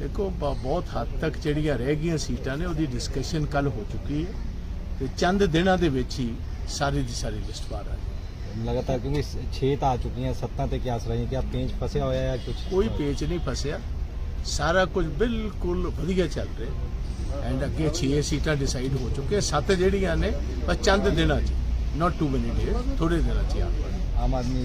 ਦੇਖੋ ਬਹੁਤ ਹੱਦ ਤੱਕ ਜਿਹੜੀਆਂ ਰਹਿ ਗਈਆਂ ਸੀਟਾਂ ਨੇ ਉਹਦੀ ਡਿਸਕਸ਼ਨ ਕੱਲ ਹੋ ਚੁੱਕੀ ਹੈ ਤੇ ਚੰਦ ਦਿਨਾਂ ਦੇ ਵਿੱਚ ਹੀ ਸਾਰੀ ਦੀ ਸਾਰੀ ਲਿਸਟ ਬਾਹਰ ਆ ਜਾਏਗੀ ਲਗਾਤਾਰ ਕਿਉਂਕਿ 6 ਤਾਂ ਆ ਚੁੱਕੀਆਂ ਸੱਤਾਂ ਤੇ ਕਿਆਸ ਰਹੀਆਂ ਕਿ ਆ ਪੇਂਚ ਫਸਿਆ ਹੋਇਆ ਹੈ ਕੁਝ ਕੋਈ ਪੇਚ ਨਹੀਂ ਫਸਿਆ। ਸਾਰਾ ਕੁਝ ਬਿਲਕੁਲ ਵਧੀਆ ਚੱਲ ਰਿਹਾ ਐਂਡ ਅੱਗੇ 6 ਸੀਟਾਂ ਡਿਸਾਈਡ ਹੋ ਚੁੱਕੀਆਂ ਸੱਤ ਜਿਹੜੀਆਂ ਨੇ ਬਸ ਚੰਦ ਦਿਨਾਂ 'ਚ ਨਾਟ ਟੂ ਮੈਨੀ ਡੇਜ਼ ਥੋੜੇ ਦਿਨਾਂ 'ਚ। ਆਮ ਆਦਮੀ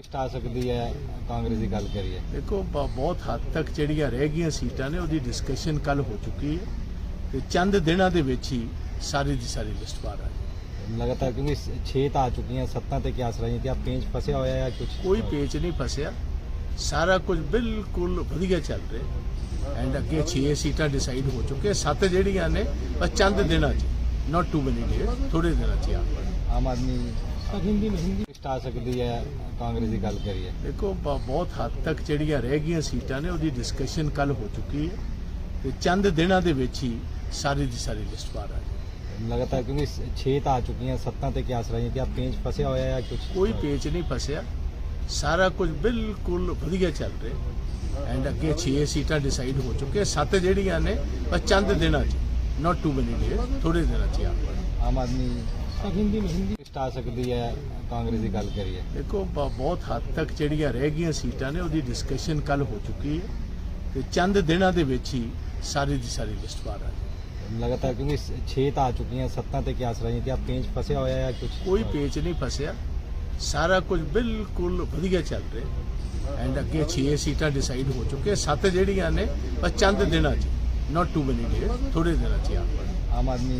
ਹਟਾ ਸਕਦੀ ਹੈ ਕਾਂਗਰਸ ਦੀ ਗੱਲ ਕਰੀਏ। ਦੇਖੋ ਬਹੁਤ ਹੱਦ ਤੱਕ ਜਿਹੜੀਆਂ ਰਹਿ ਗਈਆਂ ਸੀਟਾਂ ਨੇ ਉਹਦੀ ਡਿਸਕਸ਼ਨ ਕੱਲ ਹੋ ਚੁੱਕੀ ਹੈ। ਤੇ ਚੰਦ ਦਿਨਾਂ ਦੇ ਵਿੱਚ ਹੀ ਸਾਰੀ ਦੀ ਸਾਰੀ ਲਿਸਟ ਬਾਹਰ ਆ ਜਾਏਗੀ ਲਗਾਤਾਰ ਕਿਉਂਕਿ 6 ਤਾਂ ਆ ਚੁੱਕੀਆਂ 7 ਤੇ ਕਿਆਸ ਰਹੀ ਕਿ ਆ ਪੇਜ ਫਸਿਆ ਹੋਇਆ ਹੈ ਕੁਝ ਕੋਈ ਪੇਜ ਨਹੀਂ ਫਸਿਆ। ਸਾਰਾ ਕੁਝ ਬਿਲਕੁਲ ਵਧੀਆ ਚੱਲ ਰਿਹਾ ਐਂਡ ਅੱਗੇ 6 ਸੀਟਾਂ ਡਿਸਾਈਡ ਹੋ ਚੁੱਕੇ ਸੱਤ ਜਿਹੜੀਆਂ ਨੇ ਬਸ ਚੰਦ ਦਿਨਾਂ 'ਚ ਨਾਟ ਟੂ ਮੈਨੀ ਡੇਜ਼ ਥੋੜੇ ਦਿਨਾਂ 'ਚ ਆਮ ਆਦਮੀ ਹਿੰਦੀ ਹਿੰਦੀ ਛਟਾ ਸਕਦੀ ਹੈ ਕਾਂਗਰਸ ਦੀ ਗੱਲ ਕਰੀਏ। ਦੇਖੋ ਬਹੁਤ ਹੱਦ ਤੱਕ ਜਿਹੜੀਆਂ ਰਹਿ ਗਈਆਂ ਸੀਟਾਂ ਨੇ ਉਹਦੀ ਡਿਸਕਸ਼ਨ ਕੱਲ ਹੋ ਚੁੱਕੀ ਹੈ। ਤੇ ਚੰਦ ਦਿਨਾਂ ਦੇ ਵਿੱਚ ਹੀ ਸਾਰੀ ਦੀ ਸਾਰੀ ਲਿਸਟ ਬਾਹਰ ਆ ਲਗਾਤਾਰ ਕਿਉਂਕਿ 6 ਤਾਂ ਆ ਚੁੱਕੀਆਂ 7 ਤੇ ਕਿਆਸ ਰਹੀਆਂ ਕਿ ਆ ਪੇਜ ਫਸਿਆ ਹੋਇਆ ਹੈ ਕੁਝ ਕੋਈ ਪੇਜ ਨਹੀਂ ਫਸਿਆ। ਸਾਰਾ ਕੁਝ ਬਿਲਕੁਲ ਵਧੀਆ ਚੱਲ ਰਿਹਾ ਐਂਡ ਅੱਗੇ 6 ਸੀਟਾਂ ਡਿਸਾਈਡ ਹੋ ਚੁੱਕੇ ਸੱਤ ਜਿਹੜੀਆਂ ਨੇ ਬਸ ਚੰਦ ਦਿਨਾਂ 'ਚ ਨਾਟ ਟੂ ਮਨੀ ਥੋੜੇ ਦਿਨਾਂ 'ਚ ਆਮ ਆਦਮੀ ਚੰਦ ਦਿਨਾਂ ਦੇ ਵਿੱਚ ਹੀ ਸਾਰੀ ਦੀ ਸਾਰੀ ਲਿਸਟ ਬਾਹਰ ਆ ਜਾਏ 6 ਤਾਂ ਆ ਚੁੱਕੀਆਂ 7 ਤੇ ਕੀ ਆਸ ਕਿ ਆ ਪੇਚ ਫਸਿਆ ਹੋਇਆ ਹੈ ਕੁਝ ਕੋਈ ਪੇਚ ਨਹੀਂ ਫਸਿਆ। ਸਾਰਾ ਕੁਝ ਬਿਲਕੁਲ ਵਧੀਆ ਚੱਲ ਰਿਹਾ ਐਂਡ ਅੱਗੇ 6 ਸੀਟਾਂ ਡਿਸਾਈਡ ਹੋ ਚੁੱਕੇ 7 ਜਿਹੜੀਆਂ ਨੇ ਚੰਦ ਦਿਨਾਂ 'ਚ ਨਾਟ ਟੂ ਮੈਨੀ ਥੋੜੇ ਦਿਨਾਂ 'ਚ ਆਮ ਆਦਮੀ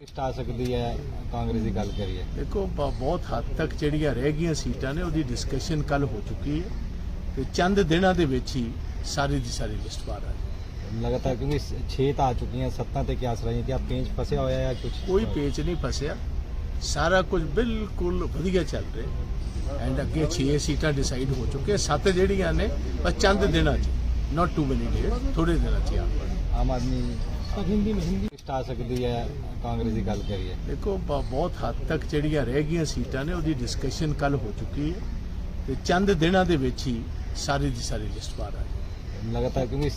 ਟਾ ਸਕਦੀ ਹੈ ਕਾਂਗਰਸ ਦੀ ਗੱਲ ਕਰੀਏ। ਦੇਖੋ ਬਹੁਤ ਹੱਦ ਤੱਕ ਜਿਹੜੀਆਂ ਰਹਿ ਗਈਆਂ ਸੀਟਾਂ ਨੇ ਉਹਦੀ ਡਿਸਕਸ਼ਨ ਕੱਲ ਹੋ ਚੁੱਕੀ ਹੈ। ਤੇ ਚੰਦ ਦਿਨਾਂ ਦੇ ਵਿੱਚ ਹੀ ਸਾਰੀ ਦੀ ਸਾਰੀ ਲਿਸਟ ਬਾਹਰ ਆ ਲਗਾਤਾਰ ਕਿਉਂਕਿ 6 ਤਾਂ ਆ ਚੁੱਕੀਆਂ 7 ਤੇ ਕਿਆਸ ਰਹੀਆਂ ਕਿ ਆ ਪੇਚ ਫਸਿਆ ਹੋਇਆ ਜਾਂ ਕੁਝ ਕੋਈ ਪੇਚ ਨਹੀਂ ਫਸਿਆ। ਸਾਰਾ ਕੁਝ ਬਿਲਕੁਲ ਵਧੀਆ ਚੱਲ ਰਿਹਾ ਐਂਡ ਅੱਗੇ 6 ਸੀਟਾਂ ਡਿਸਾਈਡ ਹੋ ਚੁੱਕੇ ਸੱਤ ਜਿਹੜੀਆਂ ਨੇ ਬਸ ਚੰਦ ਦਿਨਾਂ 'ਚ ਨਾਟ ਟੂ ਮੈਨੀ ਡੇਸ ਥੋੜੇ ਦਿਨਾਂ 'ਚ ਆਮ ਆਦਮੀ ਦੇਖੋ ਬਹੁਤ ਹੱਦ ਤੱਕ ਜਿਹੜੀਆਂ ਰਹਿ ਗਈਆਂ ਸੀਟਾਂ ਨੇ ਉਹਦੀ ਡਿਸਕਸ਼ਨ ਕੱਲ ਹੋ ਚੁੱਕੀ ਹੈ। ਤੇ ਚੰਦ ਦਿਨਾਂ ਦੇ ਵਿੱਚ ਹੀ ਸਾਰੀ ਦੀ ਸਾਰੀ ਲਿਸਟ ਬਾਹਰ ਆ ਜਾਏ ਲਗਾਤਾਰ ਕਿਉਂਕਿ